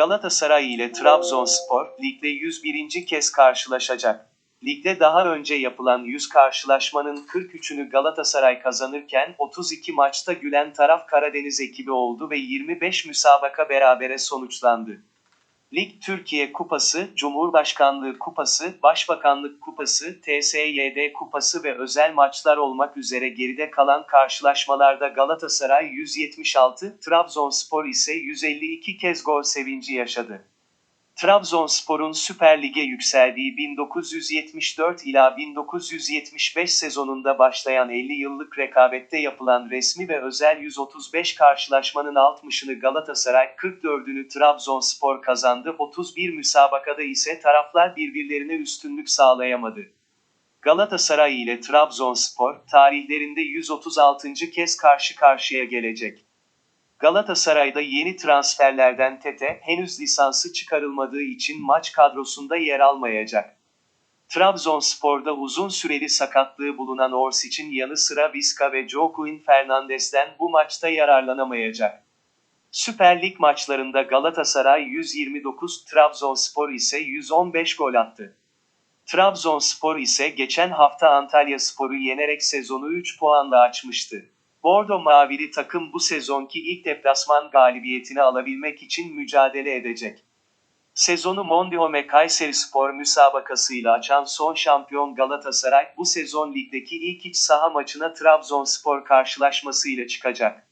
Galatasaray ile Trabzonspor, ligde 101. kez karşılaşacak. Ligde daha önce yapılan 100 karşılaşmanın 43'ünü Galatasaray kazanırken 32 maçta gülen taraf Karadeniz ekibi oldu ve 25 müsabaka berabere sonuçlandı. Lig Türkiye Kupası, Cumhurbaşkanlığı Kupası, Başbakanlık Kupası, TSYD Kupası ve özel maçlar olmak üzere geride kalan karşılaşmalarda Galatasaray 176, Trabzonspor ise 152 kez gol sevinci yaşadı. Trabzonspor'un Süper Lig'e yükseldiği 1974 ila 1975 sezonunda başlayan 50 yıllık rekabette yapılan resmi ve özel 135 karşılaşmanın 60'ını Galatasaray, 44'ünü Trabzonspor kazandı. 31 müsabakada ise taraflar birbirlerine üstünlük sağlayamadı. Galatasaray ile Trabzonspor tarihlerinde 136. kez karşı karşıya gelecek. Galatasaray'da yeni transferlerden Tete henüz lisansı çıkarılmadığı için maç kadrosunda yer almayacak. Trabzonspor'da uzun süreli sakatlığı bulunan Orsic'in yanı sıra Vizca ve Joaquin Fernandes'ten bu maçta yararlanamayacak. Süper Lig maçlarında Galatasaray 129, Trabzonspor ise 115 gol attı. Trabzonspor ise geçen hafta Antalyaspor'u yenerek sezonu 3 puanla açmıştı. Bordo Mavili takım bu sezonki ilk deplasman galibiyetini alabilmek için mücadele edecek. Sezonu Mondial Kayserispor müsabakasıyla açan son şampiyon Galatasaray bu sezon ligdeki ilk iç saha maçına Trabzonspor karşılaşmasıyla çıkacak.